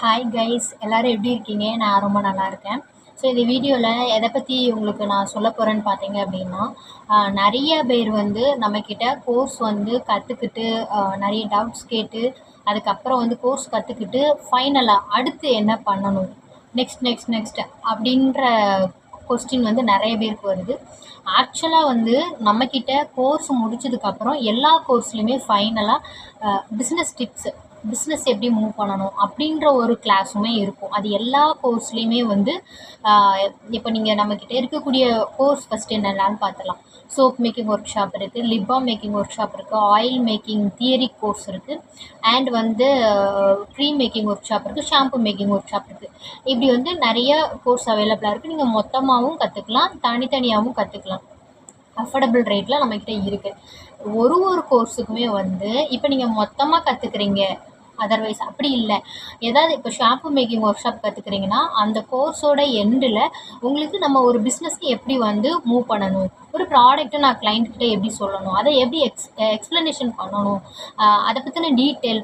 Hi guys எல்லோரும் எப்படி இருக்கீங்க? நான் ரொம்ப நல்லா இருக்கேன். ஸோ இந்த வீடியோவில் எதை பற்றி உங்களுக்கு நான் சொல்ல போகிறேன்னு பார்த்தீங்க அப்படின்னா நிறைய பேர் வந்து நம்மக்கிட்ட கோர்ஸ் வந்து கற்றுக்கிட்டு நிறைய டவுட்ஸ் கேட்டு அதுக்கப்புறம் வந்து கோர்ஸ் கற்றுக்கிட்டு ஃபைனலாக அடுத்து என்ன பண்ணணும்? நெக்ஸ்ட் நெக்ஸ்ட் நெக்ஸ்ட் அப்படின்ற கொஸ்டின் வந்து நிறைய பேருக்கு வருது. ஆக்சுவலாக வந்து நம்மக்கிட்ட கோர்ஸ் முடிச்சதுக்கப்புறம் எல்லா கோர்ஸ்லையுமே ஃபைனலாக பிஸ்னஸ் டிப்ஸு பிஸ்னஸ் எப்படி மூவ் பண்ணணும் அப்படின்ற ஒரு கிளாஸுமே இருக்கும். அது எல்லா கோர்ஸ்லேயுமே வந்து இப்போ நீங்கள் நம்மக்கிட்ட இருக்கக்கூடிய கோர்ஸ் ஃபஸ்ட்டு என்னென்னு பார்த்துலாம் சோப் மேக்கிங் ஒர்க் ஷாப் இருக்குது லிப்பாம் மேக்கிங் ஒர்க் ஷாப் இருக்குது ஆயில் மேக்கிங் தியரி கோர்ஸ் இருக்குது அண்ட் வந்து க்ரீம் மேக்கிங் ஒர்க் ஷாப் இருக்குது ஷாம்பு மேக்கிங் ஒர்க் ஷாப் இருக்குது இப்படி வந்து நிறைய கோர்ஸ் அவைலபிளாக இருக்குது நீங்கள் மொத்தமாகவும் கற்றுக்கலாம் தனித்தனியாகவும் கற்றுக்கலாம் அஃபோர்டபுள் ரேட்டில் நம்மக்கிட்ட இருக்குது ஒரு ஒரு கோர்ஸுக்குமே வந்து இப்போ நீங்கள் மொத்தமாக கற்றுக்குறீங்க அதர்வைஸ் அப்படி இல்லை. ஏதாவது இப்போ ஷாம்பு மேக்கிங் ஒர்க் ஷாப் கற்றுக்குறீங்கன்னா அந்த கோர்ஸோட எண்டில் உங்களுக்கு நம்ம ஒரு பிஸ்னஸ்க்கு எப்படி வந்து மூவ் பண்ணணும்? ஒரு ப்ராடக்ட்டை நான் கிளைண்ட்கிட்ட எப்படி சொல்லணும்? அதை எப்படி எக்ஸ் எக்ஸ்ப்ளனேஷன் பண்ணணும்? அதை பற்றின டீட்டெயில்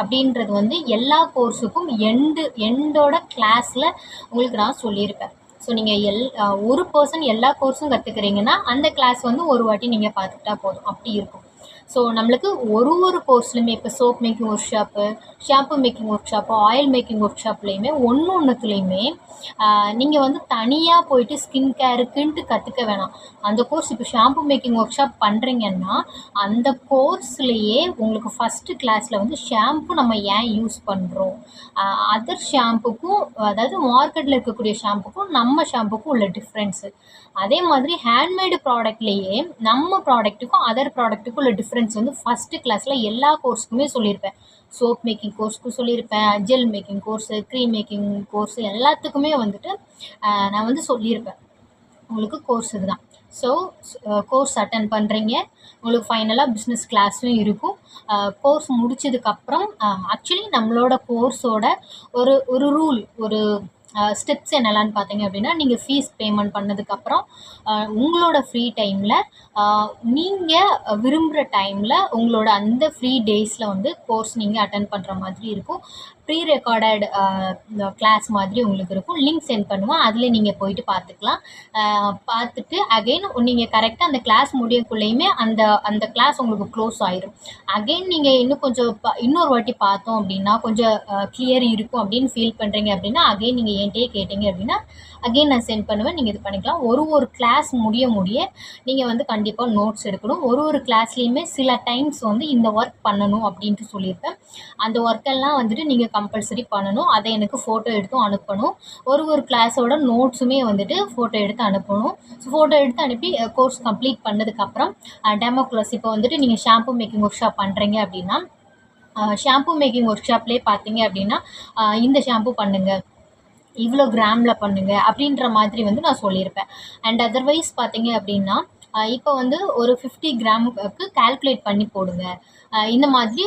அப்படின்றது வந்து எல்லா கோர்ஸுக்கும் எண்டு எண்டோட கிளாஸில் உங்களுக்கு நான் சொல்லியிருப்பேன். ஸோ நீங்கள் எல் ஒரு பர்சன் எல்லா கோர்ஸும் கற்றுக்குறீங்கன்னா அந்த கிளாஸ் வந்து ஒரு வாட்டி நீங்கள் பார்த்துக்கிட்டா போதும். அப்படி இருக்கும். ஸோ நம்மளுக்கு ஒரு ஒரு கோர்ஸ்லையுமே இப்போ soap making workshop shampoo making workshop oil making work ஷாப்லேயுமே ஒன்று ஒன்றுத்துலேயுமே நீங்கள் வந்து தனியாக போயிட்டு ஸ்கின் கேருக்குன்ட்டு கற்றுக்க வேணாம். அந்த கோர்ஸ் இப்போ ஷாம்பு மேக்கிங் ஒர்க் ஷாப் பண்ணுறீங்கன்னா அந்த கோர்ஸ்லேயே உங்களுக்கு ஃபஸ்ட்டு கிளாஸில் வந்து ஷாம்பு நம்ம ஏன் யூஸ் பண்ணுறோம் அதர் ஷாம்புக்கும் அதாவது மார்க்கெட்டில் இருக்கக்கூடிய ஷாம்புக்கும் நம்ம ஷாம்புக்கும் உள்ள டிஃப்ரென்ஸு அதே மாதிரி ஹேண்ட்மேடு ப்ராடக்ட்லேயே நம்ம ப்ராடக்ட்டுக்கும் அதர் ப்ராடக்ட்டுக்கும் உள்ள டிஃப்ரென்ஸ் வந்து ஃபஸ்ட்டு கிளாஸில் எல்லா கோர்ஸுக்குமே சொல்லியிருப்பேன். சோப் மேக்கிங் கோர்ஸ்க்கு சொல்லியிருப்பேன் gel making course cream making course எல்லாத்துக்குமே வந்துட்டு நான் வந்து சொல்லியிருப்பேன். உங்களுக்கு கோர்ஸ் இதுதான். ஸோ கோர்ஸ் அட்டன் பண்ணுறீங்க உங்களுக்கு ஃபைனலாக பிஸ்னஸ் கிளாஸும் இருக்கும். கோர்ஸ் முடித்ததுக்கப்புறம் ஆக்சுவலி நம்மளோட கோர்ஸோட ஒரு ஒரு ரூல் ஒரு ஸ்டெப்ஸ் என்னெல்லாம்னு பார்த்தீங்க அப்படின்னா நீங்கள் ஃபீஸ் பேமெண்ட் பண்ணதுக்கப்புறம் உங்களோட ஃப்ரீ டைமில் நீங்கள் விரும்புகிற டைமில் உங்களோட அந்த ஃப்ரீ டேஸில் வந்து கோர்ஸ் நீங்கள் அட்டன் பண்ணுற மாதிரி இருக்கும். ப்ரீ ரெக்கார்டட் கிளாஸ் மாதிரி உங்களுக்கு இருக்கும். லிங்க் சென்ட் பண்ணுவோம். அதில் நீங்கள் போயிட்டு பார்த்துக்கலாம். Uh, பார்த்துட்டு அகெயின் நீங்கள் கரெக்டாக அந்த கிளாஸ் முடியக்குள்ளேயுமே அந்த அந்த கிளாஸ் உங்களுக்கு க்ளோஸ் ஆயிரும். அகெயின் நீங்கள் இன்னும் கொஞ்சம் இன்னொரு வாட்டி பார்த்தோம் அப்படின்னா கொஞ்சம் uh, கிளியர் இருக்கும் அப்படின்னு ஃபீல் பண்ணுறீங்க அப்படின்னா அகெயின் நீங்கள் என்கிட்டயே கேட்டிங்க அப்படின்னா அகெயின் நான் சென்ட் பண்ணுவேன். நீங்கள் இது பண்ணிக்கலாம். ஒரு ஒரு கிளாஸ் முடிய முடிய நீங்கள் வந்து கண்டிப்பாக நோட்ஸ் எடுக்கணும். ஒரு ஒரு கிளாஸ்லேயுமே சில டைம்ஸ் வந்து இந்த ஒர்க் பண்ணணும் அப்படின்ட்டு சொல்லியிருப்பேன். அந்த ஒர்க்கெல்லாம் வந்துட்டு நீங்கள் கம்பல்சரி பண்ணணும். அதை எனக்கு ஃபோட்டோ எடுத்தும் அனுப்பணும். ஒரு ஒரு கிளாஸோட நோட்ஸுமே வந்துட்டு ஃபோட்டோ எடுத்து அனுப்பணும். ஸோ ஃபோட்டோ எடுத்து அனுப்பி கோர்ஸ் கம்ப்ளீட் பண்ணதுக்கப்புறம் டெமோ கிளாஸ் இப்போ வந்துட்டு நீங்கள் ஷாம்பு மேக்கிங் ஒர்க் ஷாப் பண்ணுறீங்க அப்படின்னா ஷாம்பு மேக்கிங் ஒர்க் ஷாப்லேயே பார்த்தீங்க அப்படின்னா இந்த ஷாம்பு பண்ணுங்கள் இவ்வளோ கிராமில் பண்ணுங்கள் அப்படின்ற மாதிரி வந்து நான் சொல்லியிருப்பேன். அண்ட் அதர்வைஸ் பார்த்தீங்க அப்படின்னா இப்போ வந்து ஒரு ஃபிஃப்டி கிராமுக்கு கால்குலேட் பண்ணி போடுங்க. இந்த மாதிரி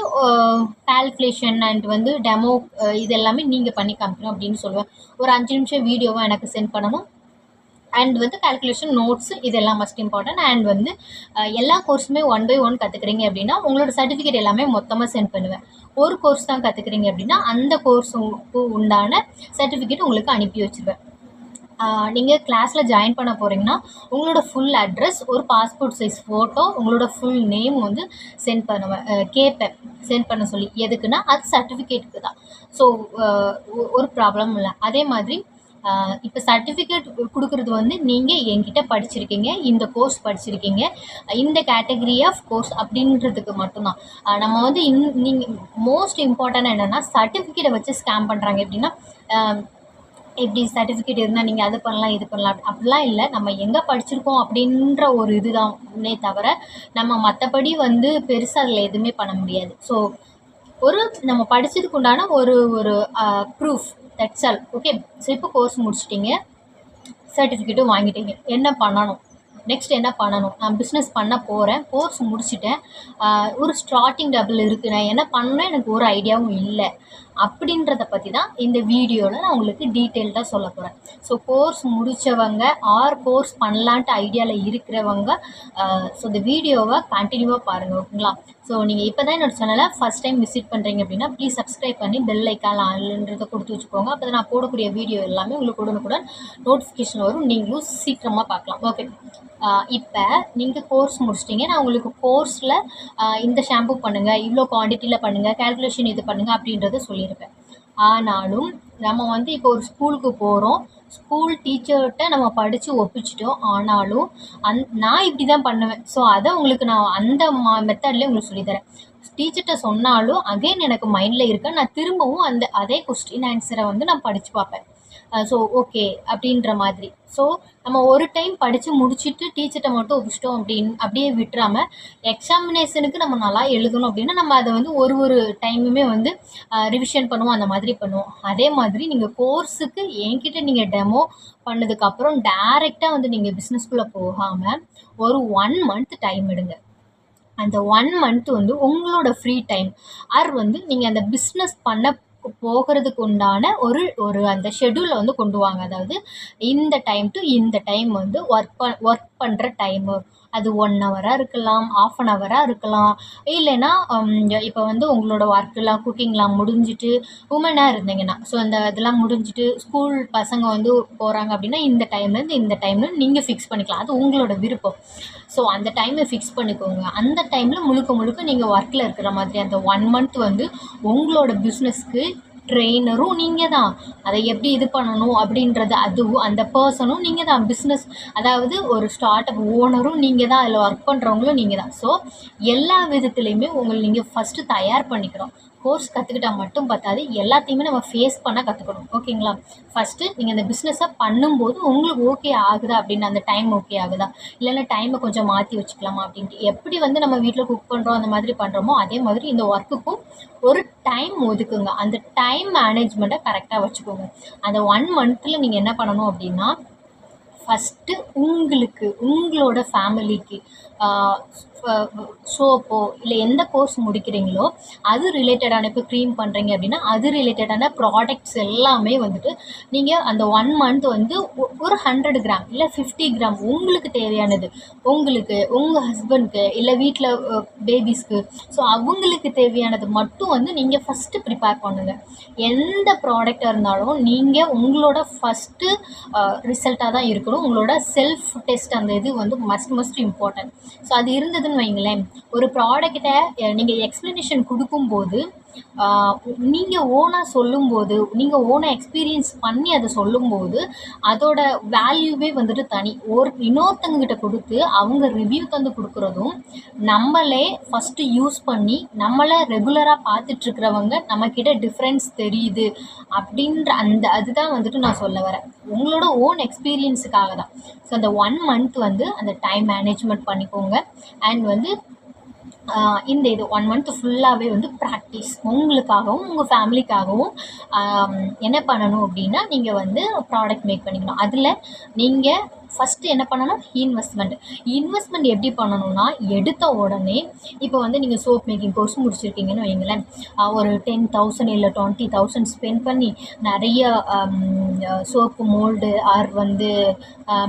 கால்குலேஷன் அண்ட் வந்து டெமோ இது எல்லாமே நீங்கள் பண்ணி காமிக்கணும் அப்படின்னு சொல்லுவேன். ஒரு அஞ்சு நிமிஷம் வீடியோவை எனக்கு சென்ட் பண்ணணும். அண்ட் வந்து கால்குலேஷன் நோட்ஸ் இதெல்லாம் மஸ்ட் இம்பார்ட்டன்ட் அண்ட் வந்து எல்லா கோர்ஸுமே ஒன் பை ஒன் கற்றுக்குறீங்க அப்படின்னா உங்களோட சர்டிஃபிகேட் எல்லாமே மொத்தமாக சென்ட் பண்ணுவேன். ஒரு கோர்ஸ் தான் கற்றுக்குறீங்க அப்படின்னா அந்த கோர்ஸுக்கு உண்டான சர்டிஃபிகேட் உங்களுக்கு அனுப்பி வச்சுருவேன். நீங்கள் கிளாஸில் ஜாயின் பண்ண போகிறீங்கன்னா உங்களோட ஃபுல் அட்ரஸ் ஒரு பாஸ்போர்ட் சைஸ் ஃபோட்டோ உங்களோட ஃபுல் நேம் வந்து சென்ட் பண்ணுவேன். கேட்பேன். சென்ட் பண்ண சொல்லி. எதுக்குன்னா அது சர்டிஃபிகேட்டுக்கு தான். ஸோ ஒரு ப்ராப்ளம் இல்லை. அதே மாதிரி இப்போ சர்டிஃபிகேட் கொடுக்குறது வந்து நீங்கள் என்கிட்ட படிச்சிருக்கீங்க இந்த கோர்ஸ் படிச்சிருக்கீங்க. இந்த கேட்டகரி ஆஃப் கோர்ஸ் அப்படின்றதுக்கு மட்டும்தான். நம்ம வந்து இன் நீங்கள் மோஸ்ட் இம்பார்ட்டன்ட் என்னென்னா சர்டிஃபிகேட்டை வச்சு ஸ்கேம் பண்ணுறாங்க எப்படின்னா எப்படி சர்டிஃபிகேட் இருந்தால் நீங்கள் அது பண்ணலாம் இது பண்ணலாம் அப்படிலாம் இல்லை. நம்ம எங்கே படிச்சிருக்கோம் அப்படின்ற ஒரு இதுதானே தவிர நம்ம மற்றபடி வந்து பெருசாக அதில் எதுவுமே பண்ண முடியாது. ஸோ ஒரு நம்ம படித்ததுக்கு உண்டான ஒரு ஒரு proof that's all okay so இப்போ கோர்ஸ் முடிச்சிட்டிங்க. சர்டிஃபிகேட்டும் வாங்கிட்டீங்க. என்ன பண்ணணும்? நெக்ஸ்ட் என்ன பண்ணணும்? நான் பிஸ்னஸ் பண்ண போகிறேன் கோர்ஸ் முடிச்சுட்டேன். ஒரு ஸ்டார்டிங் டபுள் இருக்குது நான் என்ன பண்ணணும் எனக்கு ஒரு ஐடியாவும் இல்லை. அப்படின்றத பற்றி தான் இந்த வீடியோவில் நான் உங்களுக்கு டீட்டெயில்டாக சொல்ல போகிறேன் ஸோ கோர்ஸ் முடித்தவங்க ஆர் கோர்ஸ் பண்ணலான்ட்டு ஐடியாவில் இருக்கிறவங்க ஸோ இந்த வீடியோவை கண்டினியூவாக பாருங்கள் ஓகேங்களா? ஸோ நீங்கள் இப்போ தான் என்னோடய சேனலை ஃபஸ்ட் டைம் விசிட் பண்ணுறீங்க அப்படின்னா ப்ளீஸ் சப்ஸ்கிரைப் பண்ணி பெல் ஐக்கான் கொடுத்து வச்சுக்கோங்க. அப்போ நான் போடக்கூடிய வீடியோ எல்லாமே உங்களுக்கு உடனுக்குடன் நோட்டிஃபிகேஷன் வரும். நீங்களும் சீக்கிரமாக பார்க்கலாம் ஓகே இப்போ நீங்கள் கோர்ஸ் முடிச்சிட்டிங்க. நான் உங்களுக்கு கோர்ஸில் இந்த ஷாம்பு பண்ணுங்கள் இவ்வளோ குவான்டிட்டியில் பண்ணுங்கள் கேல்குலேஷன் இது பண்ணுங்கள் அப்படின்றத சொல்லி இருப்பேன் ஆனாலும் நம்ம வந்து இப்போ ஒரு ஸ்கூலுக்கு போகிறோம் ஸ்கூல் டீச்சர்கிட்ட நம்ம படித்து ஒப்பிச்சிட்டோம். ஆனாலும் அந் நான் இப்படி தான் பண்ணுவேன். ஸோ அதை உங்களுக்கு நான் அந்த மா மெத்தட்லேயே உங்களுக்கு சொல்லித்தரேன் டீச்சர்கிட்ட சொன்னாலும் அகைன் எனக்கு மைண்டில் இருக்க நான் திரும்பவும் அந்த அதே கொஸ்டின் ஆன்சரை வந்து நான் படித்து பார்ப்பேன். ஸோ ஓகே அப்படின்ற மாதிரி. ஸோ நம்ம ஒரு டைம் படித்து முடிச்சுட்டு டீச்சர்கிட்ட மட்டும் ஒப்பிச்சிட்டோம் அப்படின்னு அப்படியே விட்டுறாமல் எக்ஸாமினேஷனுக்கு நம்ம நல்லா எழுதணும் அப்படின்னா நம்ம அதை வந்து ஒரு ஒரு டைமுமே வந்து ரிவிஷன் பண்ணுவோம் அந்த மாதிரி பண்ணுவோம். அதே மாதிரி நீங்கள் கோர்ஸுக்கு என்கிட்ட நீங்கள் டெமோ பண்ணதுக்கப்புறம் டேரெக்டாக வந்து நீங்கள் பிஸ்னஸ்குள்ளே போகாமல் ஒரு ஒன் மந்த் டைம் எடுங்க. அந்த ஒன் மந்த் வந்து உங்களோட ஃப்ரீ டைம் ஆர் வந்து நீங்கள் அந்த பிஸ்னஸ் பண்ண போகிறதுக்கு உண்டான ஒரு ஒரு அந்த ஷெட்யூலை வந்து கொண்டு வாங்க. அதாவது இந்த டைம் டு இந்த டைம் வந்து ஒர்க் ப ஒர்க் பண்ணுற டைமு அது ஒன் ஹவராக இருக்கலாம் ஆஃப் அன் ஹவராக இருக்கலாம். இல்லைன்னா இப்போ வந்து உங்களோட ஒர்க்கெலாம் குக்கிங்லாம் முடிஞ்சுட்டு உமனாக இருந்தீங்கன்னா ஸோ அந்த இதெல்லாம் முடிஞ்சுட்டு ஸ்கூல் பசங்க வந்து போகிறாங்க அப்படின்னா இந்த டைம்லேருந்து இந்த டைம்னு நீங்கள் ஃபிக்ஸ் பண்ணிக்கலாம். அது உங்களோட விருப்பம். ஸோ அந்த டைமை ஃபிக்ஸ் பண்ணிக்கோங்க. அந்த டைமில் முழுக்க முழுக்க நீங்கள் ஒர்க்கில் இருக்கிற மாதிரி அந்த ஒன் மந்த் வந்து உங்களோட பிஸ்னஸ்க்கு ட்ரெயினரும் நீங்கள் தான் அதை எப்படி இது பண்ணணும் அப்படின்றது அதுவும் அந்த பர்சனும் நீங்கள் தான் பிஸ்னஸ் அதாவது ஒரு ஸ்டார்ட் அப் ஓனரும் நீங்கள் தான் அதில் ஒர்க் பண்ணுறவங்களும் நீங்கள் தான் ஸோ எல்லா விதத்துலேயுமே உங்களை நீங்கள் ஃபஸ்ட்டு தயார் பண்ணிக்கிறோம் கோர்ஸ் கற்றுக்கிட்டா மட்டும் பார்த்தாது எல்லாத்தையுமே நம்ம ஃபேஸ் பண்ண கற்றுக்கணும் ஓகேங்களா ஃபஸ்ட்டு நீங்கள் அந்த பிஸ்னஸை பண்ணும்போது உங்களுக்கு ஓகே ஆகுதா அப்படின்னு அந்த டைம் ஓகே ஆகுதா? இல்லைன்னா டைமை கொஞ்சம் மாற்றி வச்சுக்கலாமா அப்படின்ட்டு. எப்படி வந்து நம்ம வீட்டில் குக் பண்ணுறோம் அந்த மாதிரி பண்ணுறோமோ அதே மாதிரி இந்த ஒர்க்குக்கும் ஒரு டைம் ஒதுக்குங்க. அந்த டைம் மேனேஜ்மெண்ட்டை கரெக்டாக வச்சுக்கோங்க. அந்த ஒன் மந்த்தில் நீங்கள் என்ன பண்ணணும் அப்படின்னா ஃபஸ்ட்டு உங்களுக்கு உங்களோட ஃபேமிலிக்கு சோப்போ இல்லை எந்த கோர்ஸ் முடிக்கிறீங்களோ அது ரிலேட்டடான இப்போ க்ரீம் பண்ணுறீங்க அப்படின்னா அது ரிலேட்டடான ப்ராடக்ட்ஸ் எல்லாமே வந்துட்டு நீங்கள் அந்த ஒன் மந்த் வந்து ஒரு ஹண்ட்ரட் கிராம் இல்லை ஃபிஃப்டி கிராம் உங்களுக்கு தேவையானது. உங்களுக்கு உங்கள் ஹஸ்பண்ட்க்கு இல்லை வீட்டில் பேபிஸ்க்கு ஸோ அவங்களுக்கு தேவையானது மட்டும் வந்து நீங்கள் ஃபஸ்ட்டு ப்ரிப்பேர் பண்ணுங்கள் எந்த ப்ராடக்டாக இருந்தாலும் நீங்கள் உங்களோட ஃபஸ்ட்டு ரிசல்ட்டாக தான் இருக்கணும். உங்களோட செல்ஃப் டெஸ்ட் அந்த இது வந்து மஸ்ட் மஸ்ட் இம்பார்ட்டன்ட் ஸோ அது இருந்ததுன்னு வைங்களேன். ஒரு ப்ராடக்ட்டை நீங்கள் எக்ஸ்ப்ளனேஷன் கொடுக்கும்போது நீங்கள் ஓனாக சொல்லும்போது நீங்கள் ஓனாக எக்ஸ்பீரியன்ஸ் பண்ணி அதை சொல்லும்போது அதோட வேல்யூவே வந்துட்டு தனி. ஒரு இன்னொருத்தங்கக்கிட்ட கொடுத்து அவங்க ரிவ்யூ தந்து கொடுக்குறதும் நம்மளே ஃபஸ்ட்டு யூஸ் பண்ணி நம்மளை ரெகுலராக பார்த்துட்ருக்கிறவங்க நம்மக்கிட்ட டிஃப்ரென்ஸ் தெரியுது அப்படின்ற அந்த அதுதான் வந்துட்டு நான் சொல்ல வரேன். உங்களோட ஓன் எக்ஸ்பீரியன்ஸுக்காக தான். ஸோ அந்த ஒன் மந்த் வந்து அந்த டைம் மேனேஜ்மெண்ட் பண்ணிக்கோங்க. அண்ட் வந்து இந்த இது ஒன் மந்த் ஃபுல்லாகவே வந்து ப்ராக்டிஸ் உங்களுக்காகவும் உங்கள் ஃபேமிலிக்காகவும் என்ன பண்ணணும் அப்படின்னா நீங்கள் வந்து ப்ராடக்ட் மேக் பண்ணிக்கணும். அதில் நீங்கள் ஃபஸ்ட்டு என்ன பண்ணணும்? இன்வெஸ்ட்மெண்ட் இன்வெஸ்ட்மெண்ட் எப்படி பண்ணணும்னா எடுத்த உடனே இப்போ வந்து நீங்கள் சோப் மேக்கிங் கோர்ஸ் முடிச்சிருக்கீங்கன்னு வைங்களேன் ஒரு டென் தௌசண்ட் இல்லை டுவெண்ட்டி தௌசண்ட் ஸ்பெண்ட் பண்ணி நிறைய சோப்பு மோல்டு ஆர் வந்து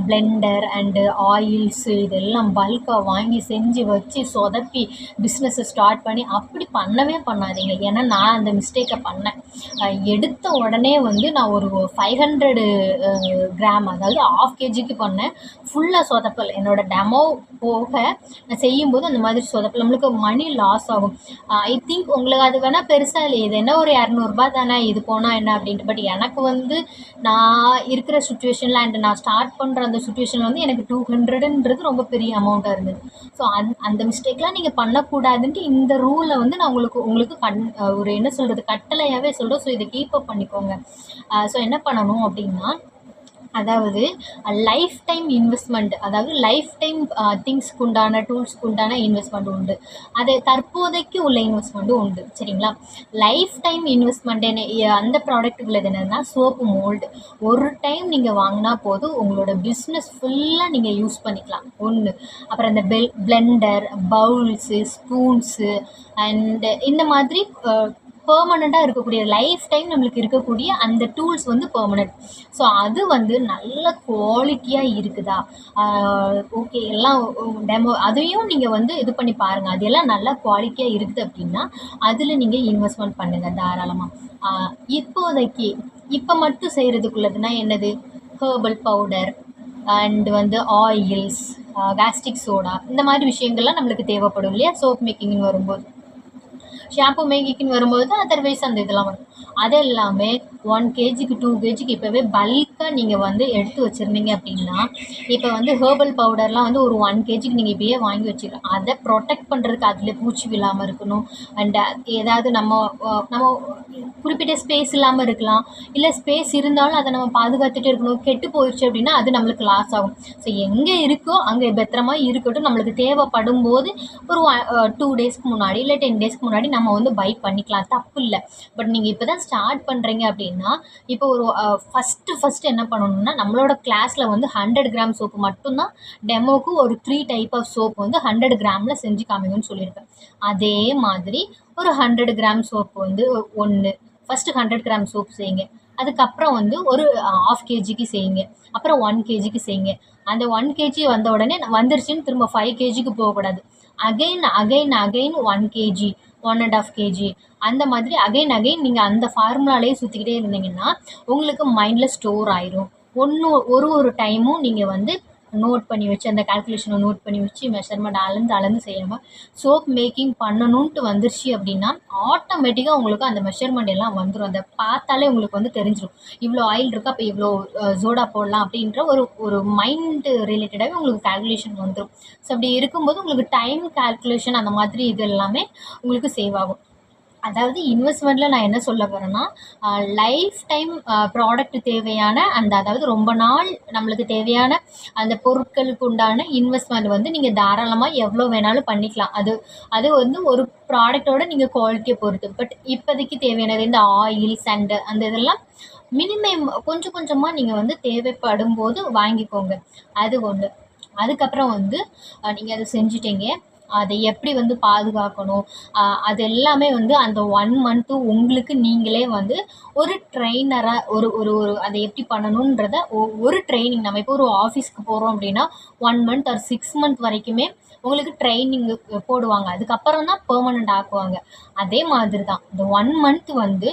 பிளெண்டர் அண்டு ஆயில்ஸு இதெல்லாம் பல்காக வாங்கி செஞ்சு வச்சு சொதப்பி பிஸ்னஸை ஸ்டார்ட் பண்ணி அப்படி பண்ணவே பண்ணாதீங்க. ஏன்னா நான் அந்த மிஸ்டேக்கை பண்ணேன். எடுத்த உடனே வந்து நான் ஒரு ஃபைவ் ஹண்ட்ரடு கிராம் அதாவது ஆஃப் கேஜிக்கு பண்ண பண்ணேன் ஃபுல்லாக சொதப்பல். என்னோடய டெமோ போக நான் செய்யும்போது அந்த மாதிரி சொதப்பல். நம்மளுக்கு மணி லாஸ் ஆகும். Uh, ஐ திங்க் உங்களுக்கு அது வேணால் பெருசாக இல்லை இது என்ன ஒரு இரநூறுபா தானே? இது போனால் என்ன அப்படின்ட்டு. பட் எனக்கு வந்து நான் இருக்கிற சுச்சுவேஷனில் அண்ட் நான் ஸ்டார்ட் பண்ணுற அந்த சுச்சுவேஷனில் வந்து எனக்கு டூ ஹண்ட்ரடுன்றது ரொம்ப பெரிய அமௌண்ட்டாக இருந்தது. ஸோ அந் அந்த மிஸ்டேக்லாம் நீங்கள் பண்ணக்கூடாதுன்ட்டு இந்த ரூலை வந்து நான் உங்களுக்கு உங்களுக்கு கண் ஒரு என்ன சொல்கிறது கட்டளையாகவே சொல்கிறேன் ஸோ இதை கீப் அப் பண்ணிக்கோங்க. Uh, ஸோ என்ன பண்ணணும் அப்படின்னா அதாவது லைஃப் டைம் இன்வெஸ்ட்மெண்ட் அதாவது லைஃப் டைம் திங்ஸ்க்கு உண்டான டூல்ஸ்க்கு உண்டான இன்வெஸ்ட்மெண்ட் உண்டு. அது தற்போதைக்கு உள்ள இன்வெஸ்ட்மெண்ட்டும் உண்டு சரிங்களா? லைஃப் டைம் இன்வெஸ்ட்மெண்ட் என்ன அந்த ப்ராடக்ட் உள்ளது என்னென்னா சோப்பு மோல்டு ஒரு டைம் நீங்கள் வாங்கினா போதும் உங்களோட பிஸ்னஸ் ஃபுல்லாக நீங்கள் யூஸ் பண்ணிக்கலாம். ஒன்று அப்புறம் இந்த bell blender bowls spoons and இந்த மாதிரி uh, பெர்மனண்ட்டாக இருக்கக்கூடிய லைஃப் டைம் நம்மளுக்கு இருக்கக்கூடிய அந்த டூல்ஸ் வந்து பெர்மனண்ட் ஸோ அது வந்து நல்ல குவாலிட்டியாக இருக்குதா? ஓகே எல்லாம் டெமோ அதையும் நீங்கள் வந்து இது பண்ணி பாருங்கள் அது எல்லாம் நல்லா குவாலிட்டியாக இருக்குது அப்படின்னா அதில் நீங்கள் இன்வெஸ்ட்மெண்ட் பண்ணுங்கள் தாராளமாக இப்போதைக்கு இப்போ மட்டும் செய்கிறதுக்குள்ளதுன்னா என்னது? ஹேர்பல் பவுடர் அண்ட் வந்து ஆயில்ஸ் கேஸ்டிக் சோடா இந்த மாதிரி விஷயங்கள்லாம் நம்மளுக்கு தேவைப்படும் இல்லையா? சோப் மேக்கிங்னு வரும்போது. ஷாம்பு மேகிக்குன்னு வரும்போது தான் அதர்வைஸ் அந்த இதெல்லாம் வரும். அது எல்லாமே ஒன் கேஜிக்கு டூ கேஜிக்கு இப்போவே பல்காக நீங்கள் வந்து எடுத்து வச்சுருந்தீங்க அப்படின்னா இப்போ வந்து ஹேர்பல் பவுடர்லாம் வந்து ஒரு ஒன் கேஜிக்கு நீங்கள் இப்போயே வாங்கி வச்சுக்கலாம் அதை ப்ரொடெக்ட் பண்ணுறதுக்கு அதில் பூச்சி விழாமல் இருக்கணும். அண்ட் ஏதாவது நம்ம நம்ம குறிப்பிட்ட ஸ்பேஸ் இல்லாமல் இருக்கலாம். இல்லை ஸ்பேஸ் இருந்தாலும் அதை நம்ம பாதுகாத்துட்டே இருக்கணும். கெட்டு போயிடுச்சு அப்படின்னா அது நம்மளுக்கு லாஸ் ஆகும். ஸோ எங்கே இருக்கோ அங்கே பத்திரமா இருக்கட்டும். நம்மளுக்கு தேவைப்படும் போது ஒரு டூ டேஸ்க்கு முன்னாடி இல்லை டென் டேஸ்க்கு முன்னாடி நம்ம வந்து பை பண்ணிக்கலாம். தப்பு இல்லை. பட் நீங்கள் இப்போ தான் ஸ்டார்ட் பண்ணுறீங்க அப்படின்னா இப்போ ஒரு ஃபஸ்ட்டு ஃபஸ்ட்டு என்ன பண்ணணும்னா நம்மளோட கிளாஸில் வந்து ஹண்ட்ரட் கிராம் சோப்பு மட்டும்தான் டெமோக்கு ஒரு த்ரீ டைப் ஆஃப் சோப் வந்து ஹண்ட்ரட் கிராமில் செஞ்சு காமிங்கன்னு சொல்லியிருப்பேன் அதே மாதிரி ஒரு ஹண்ட்ரட் கிராம் சோப்பு வந்து ஒன்று ஃபஸ்ட்டு ஹண்ட்ரட் கிராம் சோப் செய்யுங்க. அதுக்கப்புறம் வந்து ஒரு ஆஃப் கேஜிக்கு செய்யுங்க. அப்புறம் ஒன் கேஜிக்கு செய்யுங்க. அந்த ஒன் கேஜி வந்த உடனே வந்துருச்சுன்னு திரும்ப ஃபைவ் கேஜிக்கு போகக்கூடாது. Again again again one KG one and half KG அந்த மாதிரி அகைன் அகைன் நீங்கள் அந்த ஃபார்முலாலேயே சுற்றிக்கிட்டே இருந்தீங்கன்னா உங்களுக்கு மைண்டில் ஸ்டோர் ஆயிரும். ஒன்று ஒரு ஒரு டைமும் நீங்கள் வந்து நோட் பண்ணி வச்சு அந்த கால்குலேஷனை நோட் பண்ணி வச்சு மெஷர்மெண்ட் அளந்து அளந்து செய்யாமல் சோப் மேக்கிங் பண்ணணுன்ட்டு வந்துருச்சு அப்படின்னா ஆட்டோமேட்டிக்காக உங்களுக்கு அந்த மெஷர்மெண்ட் எல்லாம் வந்துடும் அதை பார்த்தாலே உங்களுக்கு வந்து தெரிஞ்சிடும் இவ்வளோ ஆயில் இருக்குது அப்போ இவ்வளோ ஜோடா போடலாம் அப்படின்ற ஒரு ஒரு மைண்டு ரிலேட்டடாகவே உங்களுக்கு கால்குலேஷன் வந்துடும் ஸோ அப்படி இருக்கும்போது உங்களுக்கு டைம் கால்குலேஷன் அந்த மாதிரி இது எல்லாமே உங்களுக்கு சேவ் ஆகும். அதாவது இன்வெஸ்ட்மெண்ட்டில் நான் என்ன சொல்ல போகிறேன்னா லைஃப் டைம் ப்ராடக்ட் தேவையான அந்த அதாவது ரொம்ப நாள் நம்மளுக்கு தேவையான அந்த பொருட்களுக்கு உண்டான இன்வெஸ்ட்மெண்ட் வந்து நீங்கள் தாராளமாக எவ்வளோ வேணாலும் பண்ணிக்கலாம். அது அது வந்து ஒரு ப்ராடக்ட்டோட நீங்கள் குவாலிட்டியை பொறுத்து. பட் இப்போதைக்கு தேவையானது இந்த ஆயில் சண்டை அந்த இதெல்லாம் மினிமம் கொஞ்சம் கொஞ்சமாக நீங்கள் வந்து தேவைப்படும் போது வாங்கிக்கோங்க. அது ஒன்று அதுக்கப்புறம் வந்து நீங்கள் அதை செஞ்சுட்டீங்க. அதை எப்படி வந்து பாதுகாக்கணும்? அது எல்லாமே வந்து அந்த ஒன் மந்த்து உங்களுக்கு நீங்களே வந்து ஒரு ட்ரெயினராக ஒரு ஒரு ஒரு அதை எப்படி பண்ணணுன்றத ஒ- ஒரு ட்ரைனிங் நம்ம இப்போ ஒரு ஆஃபீஸ்க்கு போகிறோம் அப்படின்னா one month or six month வரைக்குமே உங்களுக்கு ட்ரைனிங் போடுவாங்க. அதுக்கப்புறம் தான் பெர்மனண்ட் ஆக்குவாங்க. அதே மாதிரி தான் இந்த ஒன் மந்த் வந்து